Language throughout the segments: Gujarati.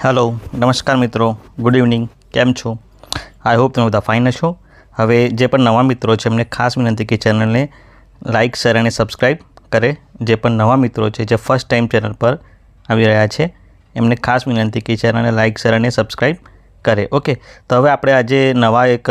હેલો નમસ્કાર મિત્રો. ગુડ ઇવનિંગ કેમ છો? આઈ હોપ તમે બધા ફાઇન હશો. હવે જે પણ નવા મિત્રો છે, એમને ખાસ વિનંતી કે ચેનલને લાઇક શેર અને સબસ્ક્રાઈબ કરે. જે પણ નવા મિત્રો છે, જે ફર્સ્ટ ટાઈમ ચેનલ પર આવી રહ્યા છે, એમને ખાસ વિનંતી કે ચેનલને લાઇક શેર અને સબસ્ક્રાઈબ કરે. ઓકે તો હવે આપણે આજે નવા એક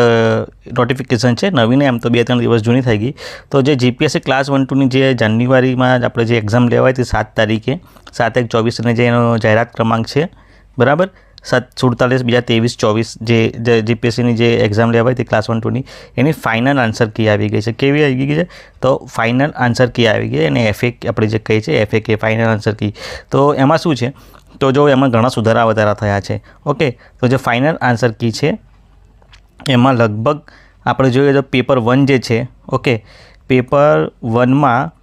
નોટિફિકેશન છે. નવીને એમ તો બે ત્રણ દિવસ જૂની થઈ ગઈ. તો જે જીપીએસસી ક્લાસ વન ટુની જે જાન્યુઆરીમાં જ આપણે જે એક્ઝામ લેવાય તે સાત તારીખે, સાત એક ચોવીસને જે એનો જાહેરાત ક્રમાંક છે બરાબર? સાત સુડતાલીસ બીજા ત્રેવીસ ચોવીસ જે જીપીએસસીની જે એક્ઝામ લેવાય તે ક્લાસ વન ટુની એની ફાઇનલ આન્સર કી આવી ગઈ છે. કેવી આવી ગઈ છે? તો ફાઇનલ આન્સર કી આવી ગઈ અને એફએ આપણે જે કહીએ છીએ એફએ કે ફાઇનલ આન્સર કી તો એમાં શું છે? તો જો એમાં ઘણા સુધારા વધારા થયા છે. ઓકે? તો જે ફાઇનલ આન્સર કી છે, એમાં લગભગ આપણે જોઈએ તો પેપર વન જે છે, ઓકે? પેપર વનમાં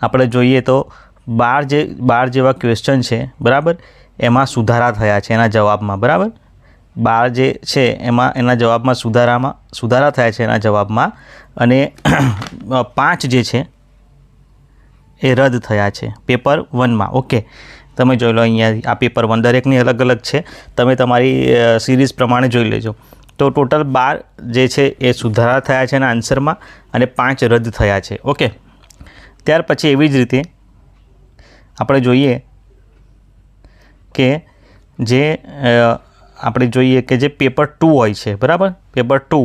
આપણે જોઈએ તો બાર જે, બાર જેવા ક્વેશ્ચન છે, બરાબર? એમાં સુધારા થયા છે એના જવાબમાં, બરાબર? બાર જે છે એમાં, એના જવાબમાં સુધારામાં, સુધારા થયા છે એના જવાબમાં અને પાંચ જે છે એ રદ થયા છે પેપર વનમાં. ઓકે. તમે જોઈ લો અહીંયા આ પેપર વન દરેકની અલગ અલગ છે. તમે તમારી સિરીઝ પ્રમાણે જોઈ લેજો. તો ટોટલ બાર જે છે એ સુધારા થયા છે એના આન્સરમાં અને પાંચ રદ થયા છે. ઓકે. ત્યાર પછી એવી જ રીતે આપણે જોઈએ કે જે આપણે જોઈએ કે જે પેપર ટુ હોય છે, બરાબર? પેપર ટુ,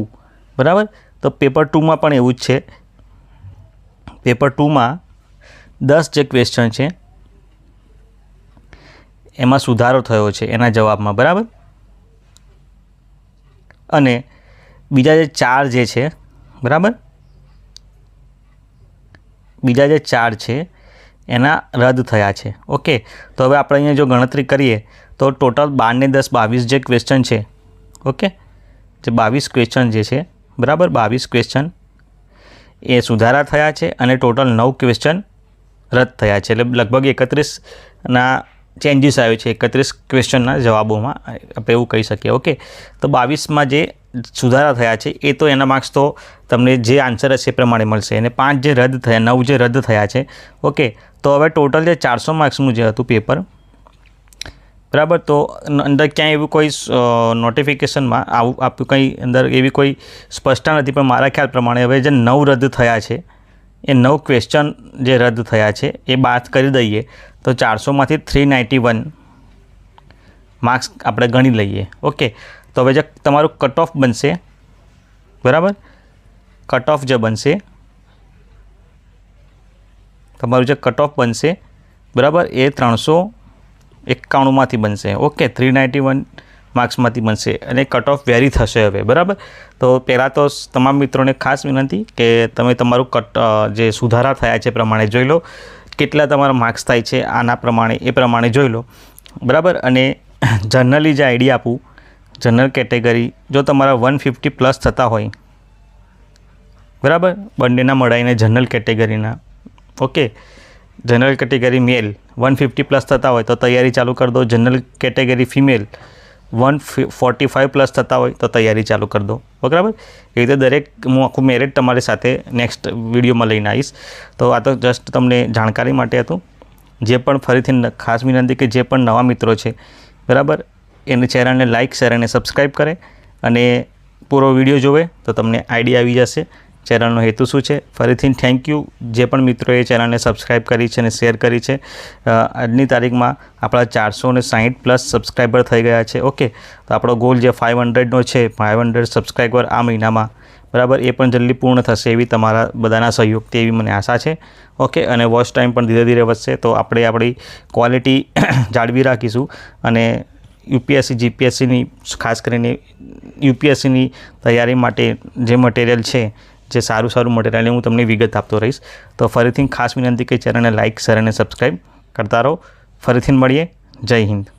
બરાબર? તો પેપર ટુમાં પણ એવું જ છે. પેપર ટુમાં દસ જે ક્વેશ્ચન છે, એમાં સુધારો થયો છે એના જવાબમાં, બરાબર? અને બીજા જે ચાર જે છે, બરાબર? બીજા જે ચાર છે એના રદ થયા છે. ઓકે તો હવે આપણે અહીંયા જો ગણતરી કરીએ, તો ટોટલ બારને દસ બાવીસ જે ક્વેશ્ચન છે ઓકે જે બાવીસ ક્વેશ્ચન જે છે, બરાબર? બાવીસ ક્વેશ્ચન એ સુધારા થયા છે અને ટોટલ નવ ક્વેશ્ચન રદ થયા છે. એટલે લગભગ એકત્રીસના ચેન્જીસ આવ્યો છે એકત્રીસ ક્વેશ્ચનના જવાબોમાં. આપણે એવું કહી શકીએ ઓકે તો બાવીસમાં જે સુધારા થયા છે, એ તો એના માર્ક્સ તો તમને જે આન્સર હશે એ પ્રમાણે મળશે. અને પાંચ જે રદ થયા, નવ જે રદ થયા છે ઓકે તો હવે ટોટલ જે ચારસો માર્ક્સનું જે હતું પેપર બરાબર? તો અંદર ક્યાંય એવું કોઈ નોટિફિકેશનમાં આવું આપ્યું કંઈ અંદર એવી કોઈ સ્પષ્ટતા નથી, પણ મારા ખ્યાલ પ્રમાણે હવે જે નવ રદ થયા છે એ નવ ક્વેશ્ચન જે રદ થયા છે, એ બાદ કરી દઈએ, તો ચારસોમાંથી થ્રી નાઇન્ટી વન માર્ક્સ આપણે ગણી લઈએ. ઓકે તો હવે જે તમારું કટ ઓફ બનશે, બરાબર? કટ ઓફ જે બનશે, તમારું જે કટ ઓફ બનશે, બરાબર, એ ત્રણસો એકાણુંમાંથી બનશે. ઓકે થ્રી નાઇન્ટી વન માર્ક્સમાંથી બનશે અને કટ ઓફ વેરી થશે હવે, બરાબર? તો પહેલાં તો તમામ મિત્રોને ખાસ વિનંતી કે તમે તમારું કટ જે સુધારા થયા છે પ્રમાણે જોઈ લો. કેટલા તમારા માર્ક્સ થાય છે આના પ્રમાણે, એ પ્રમાણે જોઈ લો. બરાબર? અને જનરલી જે આઈડિયા આપું, જનરલ કેટેગરી, જો તમારા વન ફિફ્ટી પ્લસ થતા હોય, બરાબર? બંનેના મળાઈને જનરલ કેટેગરીના, okay? General category male, one fifty plus થતા હોય તો તૈયારી ચાલુ કરી દો. General category female one forty five plus થતા હોય તો તૈયારી ચાલુ કરી દો. બરાબર? એ રીતે દરેક હું આખું મેરેટ તમારી સાથે નેક્સ્ટ વિડીયોમાં લઈને આવીશ. તો આ તો જસ્ટ તમને જાણકારી માટે હતું. જે પણ ફરીથી ખાસ વિનંતી કે જે પણ નવા મિત્રો છે, બરાબર? એને ચેનલને લાઇક શેર અને સબસ્ક્રાઈબ કરે અને પૂરો વીડિયો જોવે તો તમને આઈડિયા આવી જશે. ચેનલનો હેતુ શું છે? ફરીથી થેન્ક યુ જે પણ મિત્રોએ ચેનલને સબસ્ક્રાઈબ કરી છે અને શેર કરી છે આજની તારીખમાં આપણા ચારસો ને સાહીઠ પ્લસ સબસ્ક્રાઈબર થઈ ગયા છે. ઓકે તો આપણો ગોલ જે ફાઇવ હંડ્રેડનો છે ફાઇવ હંડ્રેડ સબસ્ક્રાઈબર આ મહિનામાં, બરાબર, એ પણ જલ્દી પૂર્ણ થશે એવી તમારા બધાના સહયોગથી એવી મને આશા છે. ઓકે અને વોચ ટાઈમ પણ ધીરે ધીરે વધશે. તો આપણે આપણી ક્વોલિટી જાળવી રાખીશું અને યુપીએસસી જીપીએસસીની ખાસ કરીને યુપીએસસીની તૈયારી માટે જે મટીરિયલ છે જે સારું સારું મટીરિયલ હું તમને વિગત આપતો રહીશ. તો ફરીથી ખાસ વિનંતી કે ચેનલને લાઇક શેર અને સબસ્ક્રાઈબ કરતા રહો. ફરીથી મળીએ. જય હિન્દ.